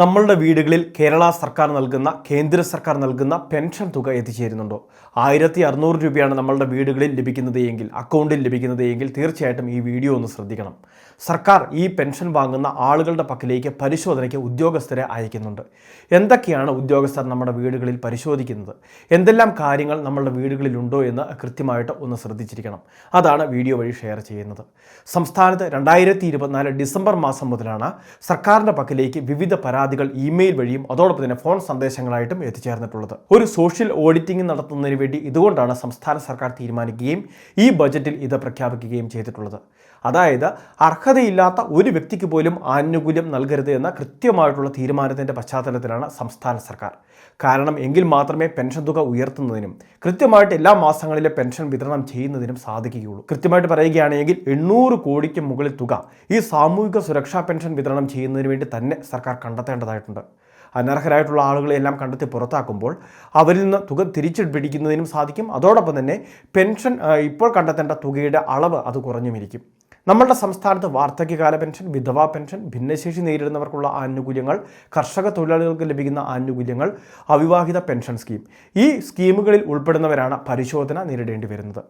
നമ്മളുടെ വീടുകളിൽ കേരള സർക്കാർ നൽകുന്ന കേന്ദ്ര സർക്കാർ നൽകുന്ന പെൻഷൻ തുക എത്തിച്ചേരുന്നുണ്ടോ? ആയിരത്തി അറുന്നൂറ് രൂപയാണ് നമ്മളുടെ വീടുകളിൽ ലഭിക്കുന്നത് എങ്കിൽ അക്കൗണ്ടിൽ ലഭിക്കുന്നത് എങ്കിൽ തീർച്ചയായിട്ടും ഈ വീഡിയോ ഒന്ന് ശ്രദ്ധിക്കണം. സർക്കാർ ഈ പെൻഷൻ വാങ്ങുന്ന ആളുകളുടെ പക്കലേക്ക് പരിശോധനയ്ക്ക് ഉദ്യോഗസ്ഥരെ അയക്കുന്നുണ്ട്. എന്തൊക്കെയാണ് ഉദ്യോഗസ്ഥർ നമ്മുടെ വീടുകളിൽ പരിശോധിക്കുന്നത്? എന്തെല്ലാം കാര്യങ്ങൾ നമ്മളുടെ വീടുകളിലുണ്ടോ എന്ന് കൃത്യമായിട്ട് ഒന്ന് ശ്രദ്ധിച്ചിരിക്കണം. അതാണ് വീഡിയോ വഴി ഷെയർ ചെയ്യുന്നത്. സംസ്ഥാനത്ത് രണ്ടായിരത്തി ഇരുപത്തിനാല് ഡിസംബർ മാസം മുതലാണ് സർക്കാരിന്റെ പക്കലേക്ക് വിവിധ പരാതികൾ ഇമെയിൽ വഴിയും അതോടൊപ്പം തന്നെ ഫോൺ സന്ദേശങ്ങളായിട്ടും എത്തിച്ചേർന്നിട്ടുള്ളത്. ഒരു സോഷ്യൽ ഓഡിറ്റിംഗ് നടത്തുന്നതിന് വേണ്ടി ഇതുകൊണ്ടാണ് സംസ്ഥാന സർക്കാർ തീരുമാനിക്കുകയും ഈ ബജറ്റിൽ ഇത് പ്രഖ്യാപിക്കുകയും ചെയ്തിട്ടുള്ളത്. അതായത് അർഹതയില്ലാത്ത ഒരു വ്യക്തിക്ക് പോലും ആനുകൂല്യം നൽകരുത് എന്ന കൃത്യമായിട്ടുള്ള തീരുമാനത്തിന്റെ പശ്ചാത്തലത്തിലാണ് സംസ്ഥാന സർക്കാർ. കാരണം എങ്കിൽ മാത്രമേ പെൻഷൻ തുക ഉയർത്തുന്നതിനും കൃത്യമായിട്ട് എല്ലാ മാസങ്ങളിലെ പെൻഷൻ വിതരണം ചെയ്യുന്നതിനും സാധിക്കുകയുള്ളൂ. കൃത്യമായിട്ട് പറയുകയാണെങ്കിൽ എണ്ണൂറ് കോടിക്ക് മുകളിൽ തുക ഈ സാമൂഹിക സുരക്ഷാ പെൻഷൻ വിതരണം ചെയ്യുന്നതിന് വേണ്ടി തന്നെ സർക്കാർ കണ്ടെത്തേണ്ടതായിട്ടുണ്ട്. അനർഹരായിട്ടുള്ള ആളുകളെ എല്ലാം കണ്ടെത്തി പുറത്താക്കുമ്പോൾ അവരിൽ നിന്ന് തുക തിരിച്ചു പിടിക്കുന്നതിനും സാധിക്കും. അതോടൊപ്പം തന്നെ പെൻഷൻ ഇപ്പോൾ കണ്ടെത്തേണ്ട തുകയുടെ അളവ് അത് കുറഞ്ഞുമിരിക്കും. നമ്മളുടെ സംസ്ഥാനത്ത് വാർദ്ധക്യകാല പെൻഷൻ വിധവാ പെൻഷൻ ഭിന്നശേഷി നേരിടുന്നവർക്കുള്ള ആനുകൂല്യങ്ങൾ കർഷക തൊഴിലാളികൾക്ക് ലഭിക്കുന്ന ആനുകൂല്യങ്ങൾ അവിവാഹിത പെൻഷൻ സ്കീം. ഈ സ്കീമുകളിൽ ഉൾപ്പെടുന്നവരാണ് പരിശോധന നേരിടേണ്ടി വരുന്നത്.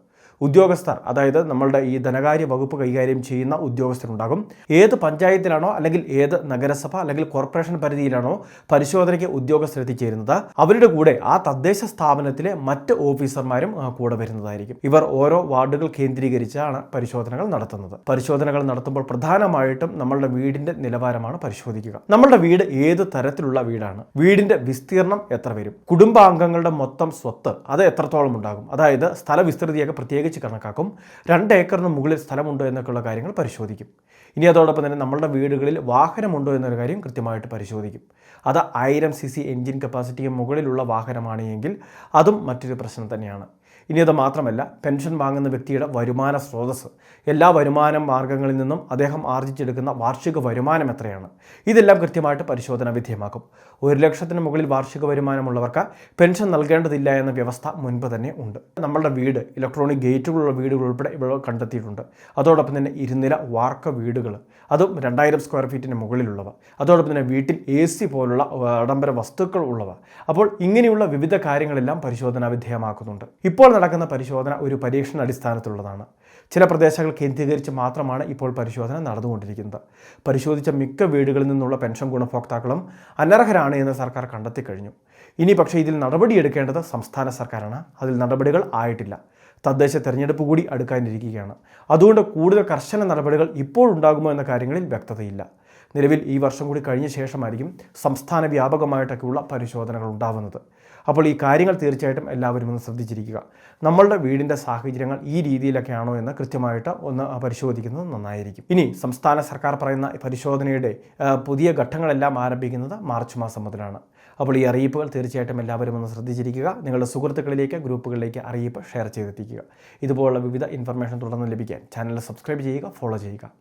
ഉദ്യോഗസ്ഥർ അതായത് നമ്മളുടെ ഈ ധനകാര്യ വകുപ്പ് കൈകാര്യം ചെയ്യുന്ന ഉദ്യോഗസ്ഥരുണ്ടാകും. ഏത് പഞ്ചായത്തിലാണോ അല്ലെങ്കിൽ ഏത് നഗരസഭ അല്ലെങ്കിൽ കോർപ്പറേഷൻ പരിധിയിലാണോ പരിശോധനയ്ക്ക് ഉദ്യോഗസ്ഥർ എത്തിച്ചേരുന്നത് അവരുടെ കൂടെ ആ തദ്ദേശ സ്ഥാപനത്തിലെ മറ്റ് ഓഫീസർമാരും കൂടെ വരുന്നതായിരിക്കും. ഇവർ ഓരോ വാർഡുകൾ കേന്ദ്രീകരിച്ചാണ് പരിശോധനകൾ നടത്തുന്നത്. പരിശോധനകൾ നടത്തുമ്പോൾ പ്രധാനമായിട്ടും നമ്മളുടെ വീടിന്റെ നിലവാരമാണ് പരിശോധിക്കുക. നമ്മളുടെ വീട് ഏത് തരത്തിലുള്ള വീടാണ്? വീടിന്റെ വിസ്തീർണം എത്ര വരും? കുടുംബാംഗങ്ങളുടെ മൊത്തം സ്വത്ത് അത് എത്രത്തോളം ഉണ്ടാകും? അതായത് സ്ഥല വിസ്തൃതിയൊക്കെ പ്രത്യേകിച്ച് കണക്കാക്കും രണ്ട് ഏക്കറിന് മുകളിൽ സ്ഥലമുണ്ടോ എന്നൊക്കെയുള്ള കാര്യങ്ങൾ പരിശോധിക്കും. ഇനി അതോടൊപ്പം തന്നെ നമ്മളുടെ വീടുകളിൽ വാഹനമുണ്ടോ എന്നൊരു കാര്യം കൃത്യമായിട്ട് പരിശോധിക്കും. അത് ആയിരം സി സി എൻജിൻ കപ്പാസിറ്റിക്ക് മുകളിലുള്ള വാഹനമാണ് എങ്കിൽ അതും മറ്റൊരു പ്രശ്നം തന്നെയാണ്. ഇനി അത് മാത്രമല്ല പെൻഷൻ വാങ്ങുന്ന വ്യക്തിയുടെ വരുമാന സ്രോതസ് എല്ലാ വരുമാന മാർഗങ്ങളിൽ നിന്നും അദ്ദേഹം ആർജിച്ചെടുക്കുന്ന വാർഷിക വരുമാനം എത്രയാണ്? ഇതെല്ലാം കൃത്യമായിട്ട് പരിശോധന വിധേയമാക്കും. ഒരു ലക്ഷത്തിന് മുകളിൽ വാർഷിക വരുമാനമുള്ളവർക്ക് പെൻഷൻ നൽകേണ്ടതില്ല എന്ന വ്യവസ്ഥ മുൻപ് തന്നെ ഉണ്ട്. നമ്മളുടെ വീട് ഇലക്ട്രോണിക് ഗേറ്റുകളുള്ള വീടുകൾ ഉൾപ്പെടെ ഇവിടെ കണ്ടെത്തിയിട്ടുണ്ട്. അതോടൊപ്പം തന്നെ ഇരുനില വാർക്ക വീടുകൾ അതും രണ്ടായിരം സ്ക്വയർ ഫീറ്റിന് മുകളിലുള്ളവ. അതോടൊപ്പം തന്നെ വീട്ടിൽ എ സി പോലുള്ള ആഡംബര വസ്തുക്കൾ ഉള്ളവ. അപ്പോൾ ഇങ്ങനെയുള്ള വിവിധ കാര്യങ്ങളെല്ലാം പരിശോധന വിധേയമാക്കുന്നുണ്ട്. ഇപ്പോൾ നടക്കുന്ന പരിശോധന ഒരു പരീക്ഷണ അടിസ്ഥാനത്തിലുള്ളതാണ് ചില പ്രദേശങ്ങൾ കേന്ദ്രീകരിച്ച് മാത്രമാണ് ഇപ്പോൾ പരിശോധന നടന്നുകൊണ്ടിരിക്കുന്നത്. പരിശോധിച്ച മിക്ക വീടുകളിൽ നിന്നുള്ള പെൻഷൻ ഗുണഭോക്താക്കളും അനർഹരാണ് എന്ന് സർക്കാർ കണ്ടെത്തി കഴിഞ്ഞു ഇനി പക്ഷേ ഇതിൽ നടപടിയെടുക്കേണ്ടത് സംസ്ഥാന സർക്കാരാണ്. അതിൽ നടപടികൾ ആയിട്ടില്ല. തദ്ദേശ തെരഞ്ഞെടുപ്പ് കൂടി അടുക്കാനിരിക്കുകയാണ്. അതുകൊണ്ട് കൂടുതൽ കർശന നടപടികൾ ഇപ്പോൾ ഉണ്ടാകുമോ എന്ന കാര്യങ്ങളിൽ വ്യക്തതയില്ല. നിലവിൽ ഈ വർഷം കൂടി കഴിഞ്ഞ ശേഷമായിരിക്കും സംസ്ഥാന വ്യാപകമായിട്ടൊക്കെയുള്ള പരിശോധനകൾ ഉണ്ടാവുന്നത്. അപ്പോൾ ഈ കാര്യങ്ങൾ തീർച്ചയായിട്ടും എല്ലാവരും ഒന്ന് ശ്രദ്ധിച്ചിരിക്കുക. നമ്മളുടെ വീടിന്റെ സാഹചര്യങ്ങൾ ഈ രീതിയിലൊക്കെയാണോ എന്ന് കൃത്യമായിട്ട് ഒന്ന് പരിശോധിക്കുന്നത് നന്നായിരിക്കും. ഇനി സംസ്ഥാന സർക്കാർ പറയുന്ന പരിശോധനയുടെ പുതിയ ഘട്ടങ്ങളെല്ലാം ആരംഭിക്കുന്നത് മാർച്ച് മാസം മുതലാണ് അപ്പോൾ ഈ അറിയിപ്പുകൾ തീർച്ചയായിട്ടും എല്ലാവരും ഒന്ന് ശ്രദ്ധിച്ചിരിക്കുക. നിങ്ങളുടെ സുഹൃത്തുക്കളിലേക്ക് ഗ്രൂപ്പുകളിലേക്ക് അറിയിപ്പ് ഷെയർ ചെയ്തെത്തിക്കുക. ഇതുപോലുള്ള വിവിധ ഇൻഫർമേഷൻ തുടർന്ന് ലഭിക്കാൻ ചാനൽ സബ്സ്ക്രൈബ് ചെയ്യുക ഫോളോ ചെയ്യുക.